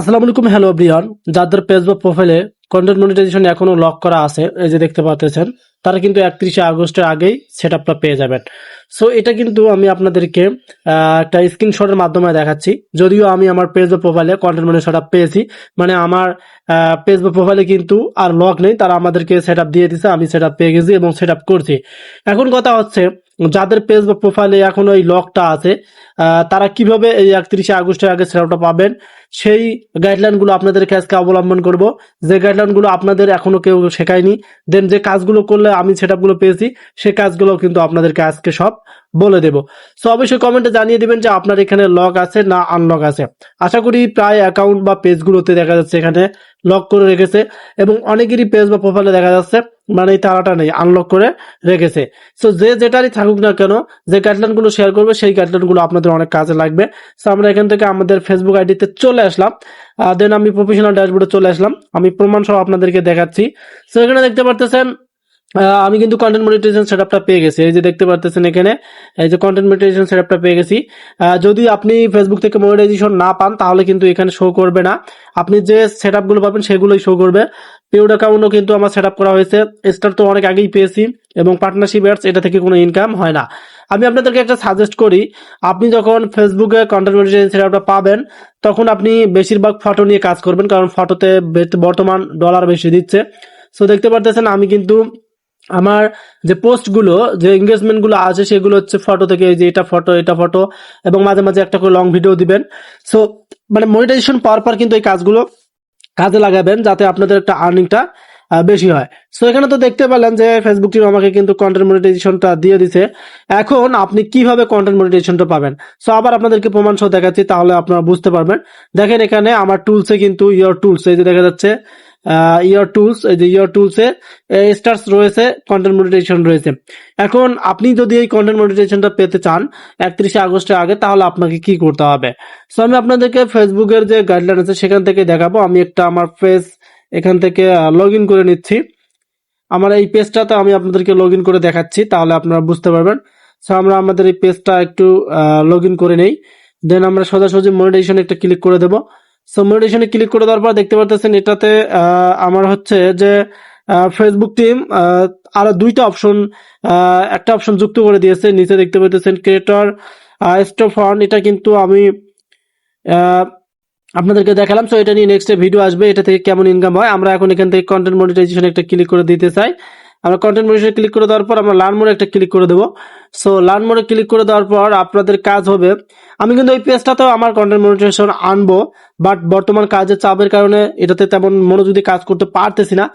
আসসালামু আলাইকুম, hello Brian যাদের ফেসবুক প্রোফাইলে কন্টেন্ট মনিটাইজেশন এখনও লক করা আছে, এই যে দেখতে পাচ্ছেন, তারা কিন্তু একত্রিশে আগস্টের আগেই সেট আপটা পেয়ে যাবেন। সো এটা কিন্তু আমি আপনাদেরকে একটা স্ক্রিনশটের মাধ্যমে দেখাচ্ছি। যদিও আমি আমার বা প্রোফাইলে কন্টেন্ট মনি সেট পেয়েছি মানে আমার বা প্রোফাইলে কিন্তু আর লক নেই, তারা আমাদেরকে সেট দিয়ে দিছে, আমি সেট পেয়ে গেছি এবং সেট করছি। এখন কথা হচ্ছে, যাদের বা প্রোফাইলে এখন ওই লকটা আছে তারা কীভাবে এই একত্রিশে আগস্টের আগে সেটআপটা পাবেন সেই গাইডলাইনগুলো আপনাদেরকে আজকে অবলম্বন করব। যে গাইডলাইনগুলো আপনাদের এখনও কেউ শেখায়নি দেন যে কাজগুলো করলে আমি সেটআপগুলো পেয়েছি সেই কাজগুলো কিন্তু আপনাদেরকে আজকে সব বলে দেব। সো অবশ্যই কমেন্টে জানিয়ে দিবেন যে আপনার এখানে লক আছে না আনলক আছে। আশা করি প্রায় অ্যাকাউন্ট বা পেজগুলোতে দেখা যাচ্ছে এখানে লক করে রেখেছে, এবং অনেকেরই পেজ বা প্রোফাইলে দেখা যাচ্ছে মানে এই তারাটা নেই আনলক করে রেখেছে। সো যে যেটারই থাকুক না কেন, যে গাইডলাইনগুলো শেয়ার করবে, সেই গাইডলাইনগুলো আপনাদের অনেক কাজে লাগবে। সো আমরা এখান থেকে আমাদের ফেসবুক আইডিতে চলে আসলাম। দেন আমি প্রফেশনাল ড্যাশবোর্ডে চলে আসলাম। আমি প্রমাণ সহ আপনাদেরকে দেখাচ্ছি। সো এখানে দেখতে পারতেছেন আমি কিন্তু কন্টেন্ট মনিটাইজেশন সেটআপটা পেয়ে গেছি। এই যে দেখতে পারতেছেন এখানে, এই যে কন্টেন্ট মনিটাইজেশন সেটআপটা পেয়ে গেছি। যদি আপনি ফেসবুক থেকে মনিটাইজেশন না পান, তাহলে কিন্তু এখানে শো করবে না। আপনি যে সেটআপগুলো পাবেন, সেগুলোই শো করবে। পেউড অ্যাকাউন্টও কিন্তু আমার সেটআপ করা হয়েছে। স্টার তো অনেক আগেই পেয়েছি এবং পার্টনারশিপ অ্যাডস এটা থেকে কোনো ইনকাম হয় না। আমি আপনাদেরকে একটা সাজেস্ট করি। আপনি যখন ফেসবুকে কন্টেন্ট মনিটাইজেশন সেটআপটা পাবেন, তখন আপনি বেশিরভাগ ফটো নিয়ে কাজ করবেন, কারণ ফটোতে বর্তমান ডলার বেশি দিচ্ছে। সো দেখতে পারতেছেন, আমি কিন্তু আমার যে পোস্টগুলো, যে এঙ্গেজমেন্টগুলো আছে, সেগুলো হচ্ছে ফটো থেকে যে এটা ফটো এটা ফটো এবং মাঝে মাঝে একটা করে লং ভিডিও দিবেন। সো মানে মনিটাইজেশন পাওয়ার পর কিন্তু এই কাজগুলো কাজে লাগাবেন, যাতে আপনাদের একটা আর্নিংটা বেশি হয়। সো এখানে তো দেখতে পেলেন যে ফেসবুক টিম আমাকে কিন্তু কন্টেন্ট মনিটাইজেশনটা দিয়ে দিছে। এখন আপনি কীভাবে কন্টেন্ট মনিটাইজেশনটা পাবেন? সো আবার আপনাদেরকে প্রমাণ সহ দেখাচ্ছি, তাহলে আপনারা বুঝতে পারবেন। দেখেন এখানে আমার টুলসে কিন্তু ইয়ার টুলস এই যে দেখা যাচ্ছে ইয়ার টুলস এই যে ইয়ার টুলসে স্টার্স রয়েছে কন্টেন্ট মনিটাইজেশন রয়েছে। এখন আপনি যদি এই কন্টেন্ট মনিটাইজেশনটা পেতে চান, একত্রিশে আগস্টের আগে, তাহলে আপনাকে কি করতে হবে? সো আমি আপনাদেরকে ফেসবুকের যে গাইডলাইন আছে, সেখান থেকে দেখাবো। আমি একটা আমার পেজ এখান থেকে লগ ইন করে নিচ্ছি। আমার এই পেজটাতে আমি আপনাদেরকে লগ ইন করে দেখাচ্ছি, তাহলে আপনারা বুঝতে পারবেন। সো আমরা আমাদের এই পেজটা একটু লগ ইন করে নেই। দেন আমরা সোজাসুজি মনিটাইজেশন একটা ক্লিক করে দেবো। সো মনিটাইজেশনে ক্লিক করে দেওয়ার পর দেখতে পারতেছেন এটাতে আমার হচ্ছে যে ফেসবুক টিম আরও দুইটা অপশন একটা অপশন যুক্ত করে দিয়েছে। নিচে দেখতে পাচ্ছেন ক্রিয়েটর স্টপ ফান্ড এটা কিন্তু আমি আপনাদেরকে দেখালাম। সো এটা নিয়ে নেক্সট ভিডিও আসবে, এটা থেকে কেমন ইনকাম হয়, আমরা এখন এখান থেকে কন্টেন্ট মনিটাইজেশন একটা ক্লিক করে দিতে চাই। আমরা কন্টেন্ট মনিটাইজেশন ক্লিক করে দেওয়ার পর আমরা লার্ন মোড়ে একটা ক্লিক করে দেবো। সো লার্ন মোড়ে ক্লিক করে দেওয়ার পর আপনাদের কাজ হবে, আমি কিন্তু এই পেজটাতেও আমার কন্টেন্ট মনিটাইজেশন আনব বাট বর্তমান কাজের চাপের কারণে এটাতে তেমন মনোযোগী কাজ করতে পারতেছি না।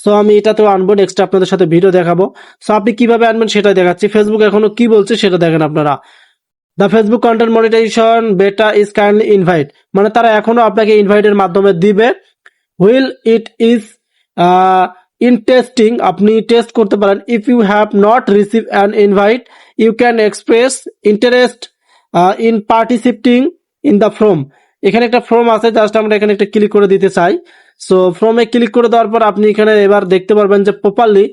সো আমি এটাতেও আনব নেক্সট আপনাদের সাথে ভিডিও দেখাবো। সো আপনি কীভাবে আনবেন সেটাই দেখাচ্ছি। ফেসবুক এখনও কি বলছে সেটা দেখেন আপনারা। The Facebook content monetization beta is kindly invite মানে তারা এখনও আপনাকে ইনভাইটের মাধ্যমে দিবে। While it is in testing আপনি টেস্ট করতে পারেন। If you have not receive an invite you can express interest in participating in the form এখানে একটা ফর্ম আছে জাস্ট আমরা এখানে একটা ক্লিক করে দিতে চাই। সো ফর্মে ক্লিক করে দেওয়ার পর আপনি এখানে এবার দেখতে পারবেন যে প্রপারলি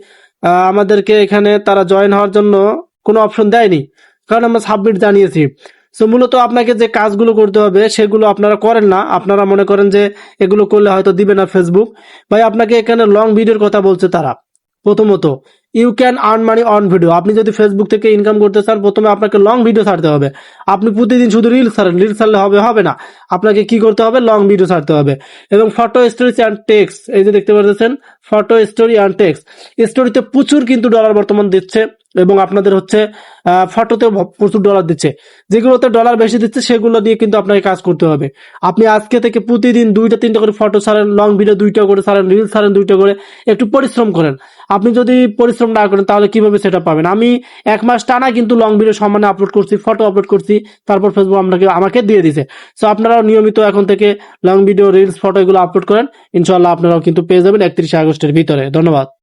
আমাদেরকে এখানে তারা জয়েন হওয়ার জন্য কোনো অপশন দেয়নি। কারণ আমরা সাবমিট জানিয়েছি। সো মূলত আপনাকে যে কাজগুলো করতে হবে, সেগুলো আপনারা করেন না। আপনারা মনে করেন যে এগুলো করলে হয়তো দিবে না ফেসবুক ভাই, আপনাকে এখানে লং ভিডিওর কথা বলছে তারা। প্রথমত you can earn money on video আপনি যদি ফেসবুক থেকে ইনকাম করতে চান, প্রথমে আপনাকে লং ভিডিও ছাড়তে হবে। আপনি প্রতিদিন শুধু রিল ছাড়েন। রিল ছাড়লে হবে হবে না। আপনাকে কি করতে হবে? লং ভিডিও ছাড়তে হবে। এবং ফটো স্টোরিজ অ্যান্ড টেক্স এই যে দেখতে পাচ্ছেন ফটো স্টোরি অ্যান্ড টেক্স স্টোরিতে প্রচুর কিন্তু ডলার বর্তমান দিচ্ছে। এবং আপনাদের হচ্ছে ফটোতে প্রচুর ডলার দিচ্ছে। যেগুলোতে ডলার বেশি দিচ্ছে, সেগুলো দিয়ে কিন্তু আপনাকে কাজ করতে হবে। আপনি আজকে থেকে প্রতিদিন দুইটা, তিনটা করে ফটো ছাড়েন লং ভিডিও দুইটা করে ছাড়েন রিল ছাড়েন দুইটা করে, একটু পরিশ্রম করেন। আপনি যদি পরিশ্রম না করেন, তাহলে কীভাবে সেটা পাবেন? আমি এক মাস টানা কিন্তু লং ভিডিও সম্মানে আপলোড করছি ফটো আপলোড করছি, তারপর ফেসবুক আপনাকে, আমাকে দিয়ে দিছে। সো আপনারাও নিয়মিত এখন থেকে লং ভিডিও রিলস ফটো এগুলো আপলোড করেন। ইনশাল্লাহ আপনারাও কিন্তু পেয়ে যাবেন একত্রিশে আগস্টের ভিতরে। ধন্যবাদ।